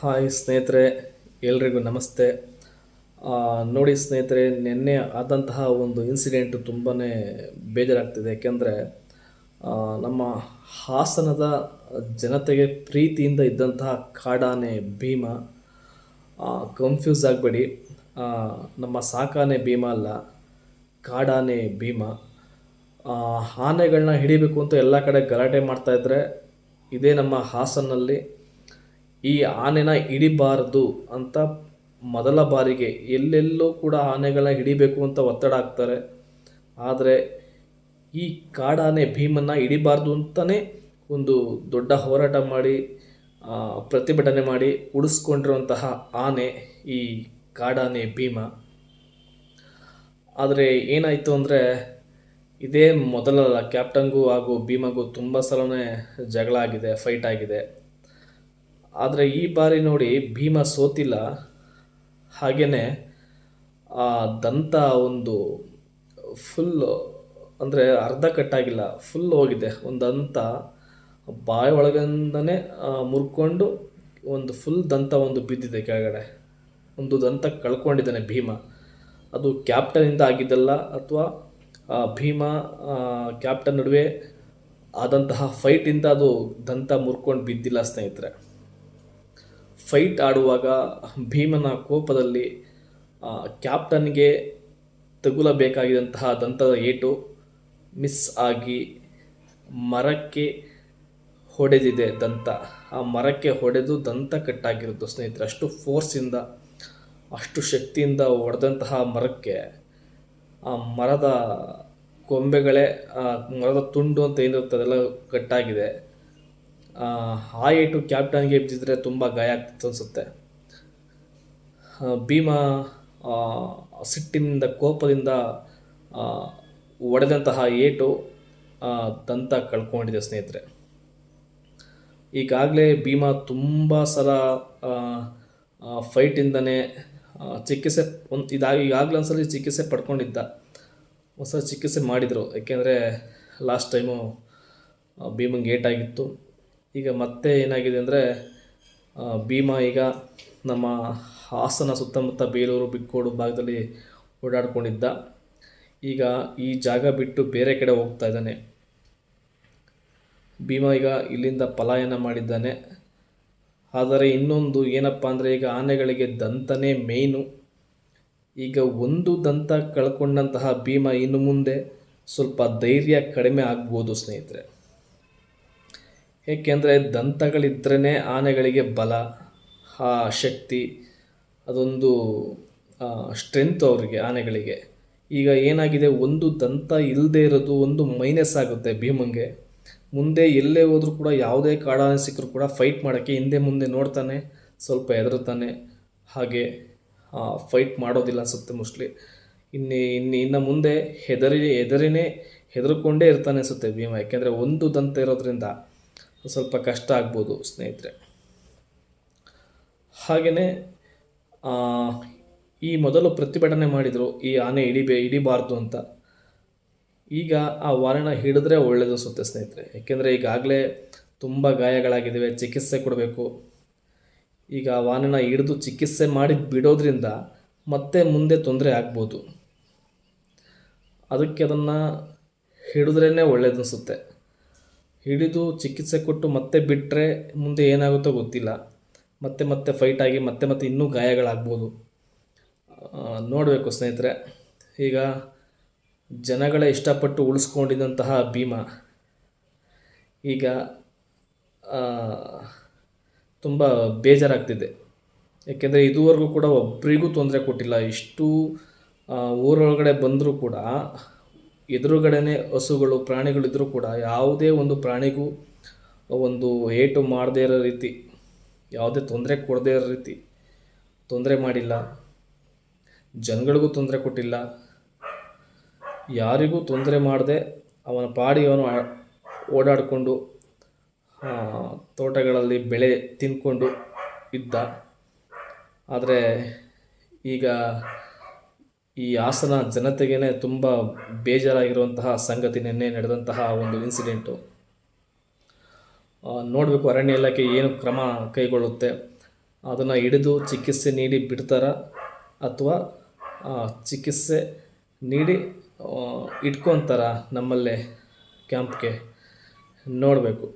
Hi ಸ್ನೇಹಿತರೆ, ಎಲ್ರಿಗೂ ನಮಸ್ತೆ. ನೋಡಿ ಸ್ನೇಹಿತರೆ, ನಿನ್ನೆ ಆದಂತಹ ಒಂದು ಇನ್ಸಿಡೆಂಟ್ ತುಂಬಾ ಬೇಜಾರಾಗ್ತಿದೆ. ಯಾಕೆಂದರೆ ನಮ್ಮ ಹಾಸನದ ಜನತೆಗೆ ಪ್ರೀತಿಯಿಂದ ಇದ್ದಂತಹ ಕಾಡಾನೆ ಭೀಮ ಕನ್ಫ್ಯೂಸ್ ಆಗಬೇಡಿ. ನಮ್ಮ ಸಾಕಾನೆ ಭೀಮ ಅಲ್ಲ, ಕಾಡಾನೆ ಭೀಮ. ಆನೆಗಳನ್ನ ಹಿಡಿಬೇಕು ಅಂತ ಎಲ್ಲ ಕಡೆ ಗಲಾಟೆ ಮಾಡ್ತಾಯಿದ್ರೆ ಇದೇ ನಮ್ಮ ಹಾಸನಲ್ಲಿ ಈ ಆನೆನ ಹಿಡಿಬಾರದು ಅಂತ ಮೊದಲ ಬಾರಿಗೆ ಎಲ್ಲೆಲ್ಲೋ ಕೂಡ ಆನೆಗಳನ್ನ ಹಿಡಿಬೇಕು ಅಂತ ಒತ್ತಡ ಹಾಕ್ತಾರೆ. ಆದರೆ ಈ ಕಾಡಾನೆ ಭೀಮನ್ನ ಹಿಡಿಬಾರ್ದು ಅಂತಲೇ ಒಂದು ದೊಡ್ಡ ಹೋರಾಟ ಮಾಡಿ ಪ್ರತಿಭಟನೆ ಮಾಡಿ ಉಳಿಸ್ಕೊಂಡಿರುವಂತಹ ಆನೆ ಈ ಕಾಡಾನೆ ಭೀಮ. ಆದರೆ ಏನಾಯಿತು ಅಂದರೆ ಇದೇ ಮೊದಲಲ್ಲ ಕ್ಯಾಪ್ಟನ್ಗೂ ಹಾಗೂ ಭೀಮಗೂ ತುಂಬ ಸಲನೇ ಜಗಳ ಆಗಿದೆ ಫೈಟ್ ಆಗಿದೆ. ಆದರೆ ಈ ಬಾರಿ ನೋಡಿ ಭೀಮ ಸೋತಿಲ್ಲ. ಹಾಗೆಯೇ ಆ ದಂತ ಒಂದು ಫುಲ್ ಅಂದರೆ ಅರ್ಧ ಕಟ್ಟಾಗಿಲ್ಲ ಫುಲ್ ಹೋಗಿದೆ. ಒಂದು ದಂತ ಬಾಯಿ ಒಳಗಿಂದನೇ ಮುರ್ಕೊಂಡು ಒಂದು ಫುಲ್ ದಂತ ಒಂದು ಬಿದ್ದಿದೆ ಕೆಳಗಡೆ. ಒಂದು ದಂತ ಕಳ್ಕೊಂಡಿದ್ದಾನೆ ಭೀಮ. ಅದು ಕ್ಯಾಪ್ಟನಿಂದ ಆಗಿದ್ದಲ್ಲ ಅಥವಾ ಭೀಮ ಕ್ಯಾಪ್ಟನ್ ನಡುವೆ ಆದಂತಹ ಫೈಟಿಂದ ಅದು ದಂತ ಮುರ್ಕೊಂಡು ಬಿದ್ದಿಲ್ಲ ಸ್ನೇಹಿತರೆ. ಫೈಟ್ ಆಡುವಾಗ ಭೀಮನ ಕೋಪದಲ್ಲಿ ಕ್ಯಾಪ್ಟನ್ಗೆ ತಗುಲಬೇಕಾಗಿದ್ದಂತಹ ದಂತದ ಏಟು ಮಿಸ್ ಆಗಿ ಮರಕ್ಕೆ ಹೊಡೆದಿದೆ ದಂತ. ಆ ಮರಕ್ಕೆ ಹೊಡೆದು ದಂತ ಕಟ್ಟಾಗಿರುತ್ತೆ ಸ್ನೇಹಿತರೆ. ಅಷ್ಟು ಫೋರ್ಸಿಂದ ಅಷ್ಟು ಶಕ್ತಿಯಿಂದ ಹೊಡೆದಂತಹ ಮರಕ್ಕೆ, ಆ ಮರದ ಕೊಂಬೆಗಳೇ, ಆ ಮರದ ತುಂಡು ಅಂತ ಏನಿರುತ್ತೆ ಅದೆಲ್ಲ ಕಟ್ಟಾಗಿದೆ. ಆ, ಏಟು ಕ್ಯಾಪ್ಟನ್ಗೆ ಬಿದ್ದಿದ್ರೆ ತುಂಬ ಗಾಯ ಆಗ್ತಿತ್ತು ಅನಿಸುತ್ತೆ. ಭೀಮ ಸಿಟ್ಟಿನಿಂದ ಕೋಪದಿಂದ ಒಡೆದಂತಹ ಏಟು ದಂತ ಕಳ್ಕೊಂಡಿದೆ ಸ್ನೇಹಿತರೆ. ಈಗಾಗಲೇ ಭೀಮ ತುಂಬ ಸಲ ಫೈಟಿಂದನೇ ಚಿಕಿತ್ಸೆ ಒಂದು ಇದಾಗಿ ಈಗಾಗಲೇ ಒಂದ್ಸಲ ಚಿಕಿತ್ಸೆ ಪಡ್ಕೊಂಡಿದ್ದ. ಹೊಸ ಚಿಕಿತ್ಸೆ ಮಾಡಿದರು. ಯಾಕೆಂದರೆ ಲಾಸ್ಟ್ ಟೈಮು ಭೀಮಂಗೆ ಏಟಾಗಿತ್ತು. ಈಗ ಮತ್ತೆ ಏನಾಗಿದೆ ಅಂದರೆ ಭೀಮ ಈಗ ನಮ್ಮ ಹಾಸನ ಸುತ್ತಮುತ್ತ ಬೇಲೂರು, ಬಿಕ್ಕೋಡು ಭಾಗದಲ್ಲಿ ಓಡಾಡ್ಕೊಂಡಿದ್ದ. ಈಗ ಈ ಜಾಗ ಬಿಟ್ಟು ಬೇರೆ ಕಡೆ ಹೋಗ್ತಾ ಇದ್ದಾನೆ. ಭೀಮ ಈಗ ಇಲ್ಲಿಂದ ಪಲಾಯನ ಮಾಡಿದ್ದಾನೆ. ಆದರೆ ಇನ್ನೊಂದು ಏನಪ್ಪ ಅಂದರೆ, ಈಗ ಆನೆಗಳಿಗೆ ದಂತನೇ ಮೇಯ್ನು. ಈಗ ಒಂದು ದಂತ ಕಳ್ಕೊಂಡಂತಹ ಭೀಮ ಇನ್ನು ಮುಂದೆ ಸ್ವಲ್ಪ ಧೈರ್ಯ ಕಡಿಮೆ ಆಗ್ಬೋದು ಸ್ನೇಹಿತರೆ. ಏಕೆಂದರೆ ದಂತಗಳಿದ್ರೇ ಆನೆಗಳಿಗೆ ಬಲ ಆ ಶಕ್ತಿ, ಅದೊಂದು ಸ್ಟ್ರೆಂತ್ ಅವರಿಗೆ, ಆನೆಗಳಿಗೆ. ಈಗ ಏನಾಗಿದೆ, ಒಂದು ದಂತ ಇಲ್ಲದೆ ಇರೋದು ಒಂದು ಮೈನಸ್ ಆಗುತ್ತೆ ಭೀಮಂಗೆ. ಮುಂದೆ ಎಲ್ಲೇ ಹೋದರೂ ಕೂಡ ಯಾವುದೇ ಕಾಡಾನೆ ಸಿಕ್ಕರೂ ಕೂಡ ಫೈಟ್ ಮಾಡೋಕ್ಕೆ ಹಿಂದೆ ಮುಂದೆ ನೋಡ್ತಾನೆ, ಸ್ವಲ್ಪ ಹೆದರುತ್ತಾನೆ ಹಾಗೆ ಫೈಟ್ ಮಾಡೋದಿಲ್ಲ ಅನ್ಸುತ್ತೆ ಮೋಸ್ಟ್ಲಿ ಇನ್ನು ಇನ್ನು ಇನ್ನು ಮುಂದೆ ಹೆದರಿ, ಹೆದರಿನೇ ಹೆದರ್ಕೊಂಡೇ ಇರ್ತಾನೆ ಅನಿಸುತ್ತೆ ಭೀಮ. ಯಾಕೆಂದರೆ ಒಂದು ದಂತ ಇರೋದ್ರಿಂದ ಸ್ವಲ್ಪ ಕಷ್ಟ ಆಗ್ಬೋದು ಸ್ನೇಹಿತರೆ. ಹಾಗೆಯೇ ಈ ಮೊದಲು ಪ್ರತಿಭಟನೆ ಮಾಡಿದರು, ಈ ಆನೆ ಹಿಡಿಬೇ, ಹಿಡಿಬಾರ್ದು ಅಂತ. ಈಗ ಆ ವಾರಣ ಹಿಡಿದ್ರೆ ಒಳ್ಳೆಯದು ಅನಿಸುತ್ತೆ ಸ್ನೇಹಿತರೆ. ಏಕೆಂದರೆ ಈಗಾಗಲೇ ತುಂಬ ಗಾಯಗಳಾಗಿದ್ದಾವೆ, ಚಿಕಿತ್ಸೆ ಕೊಡಬೇಕು. ಈಗ ಆ ವಾನನ ಹಿಡಿದು ಚಿಕಿತ್ಸೆ ಮಾಡಿ ಬಿಡೋದ್ರಿಂದ ಮತ್ತೆ ಮುಂದೆ ತೊಂದರೆ ಆಗ್ಬೋದು. ಅದಕ್ಕೆ ಅದನ್ನು ಹಿಡಿದ್ರೇ ಒಳ್ಳೇದು ಹಿಡಿದು ಚಿಕಿತ್ಸೆ ಕೊಟ್ಟು ಮತ್ತೆ ಬಿಟ್ಟರೆ ಮುಂದೆ ಏನಾಗುತ್ತೋ ಗೊತ್ತಿಲ್ಲ. ಮತ್ತೆ ಮತ್ತೆ ಫೈಟ್ ಆಗಿ ಮತ್ತೆ ಮತ್ತೆ ಇನ್ನೂ ಗಾಯಗಳಾಗ್ಬೋದು. ನೋಡಬೇಕು ಸ್ನೇಹಿತರೆ. ಈಗ ಜನಗಳೇ ಇಷ್ಟಪಟ್ಟು ಉಳಿಸ್ಕೊಂಡಿದ್ದಂತಹ ಭೀಮ. ಈಗ ತುಂಬ ಬೇಜಾರಾಗ್ತಿದೆ. ಏಕೆಂದರೆ ಇದುವರೆಗೂ ಕೂಡ ಒಬ್ಬರಿಗೂ ತೊಂದರೆ ಕೊಟ್ಟಿಲ್ಲ. ಇಷ್ಟು ಊರೊಳಗಡೆ ಬಂದರೂ ಕೂಡ ಎದುರುಗಡೆನೇ ಹಸುಗಳು ಪ್ರಾಣಿಗಳಿದ್ದರೂ ಕೂಡ ಯಾವುದೇ ಒಂದು ಪ್ರಾಣಿಗೂ ಒಂದು ಏಟು ಮಾಡದೇ ಇರೋ ರೀತಿ, ಯಾವುದೇ ತೊಂದರೆ ಕೊಡದೇ ಇರೋ ರೀತಿ ತೊಂದರೆ ಮಾಡಿಲ್ಲ. ಜನಗಳಿಗೂ ತೊಂದರೆ ಕೊಟ್ಟಿಲ್ಲ. ಯಾರಿಗೂ ತೊಂದರೆ ಮಾಡದೆ ಅವನ ಪಾಡಿ ಅವನು ಓಡಾಡಿಕೊಂಡು ತೋಟಗಳಲ್ಲಿ ಬೆಳೆ ತಿಂದ್ಕೊಂಡು ಇದ್ದ. ಆದರೆ ಈಗ ಈ ಹಾಸನ ಜನತೆಗೇ ತುಂಬ ಬೇಜಾರಾಗಿರುವಂತಹ ಸಂಗತಿ ನಿನ್ನೆ ನಡೆದಂತಹ ಒಂದು ಇನ್ಸಿಡೆಂಟು ನೋಡಬೇಕು, ಅರಣ್ಯ ಇಲಾಖೆ ಏನು ಕ್ರಮ ಕೈಗೊಳ್ಳುತ್ತೆ. ಅದನ್ನು ಹಿಡಿದು ಚಿಕಿತ್ಸೆ ನೀಡಿ ಬಿಡ್ತಾರ ಅಥವಾ ಚಿಕಿತ್ಸೆ ನೀಡಿ ಇಟ್ಕೊತಾರ ನಮ್ಮಲ್ಲೇ ಕ್ಯಾಂಪ್ಗೆ? ನೋಡಬೇಕು.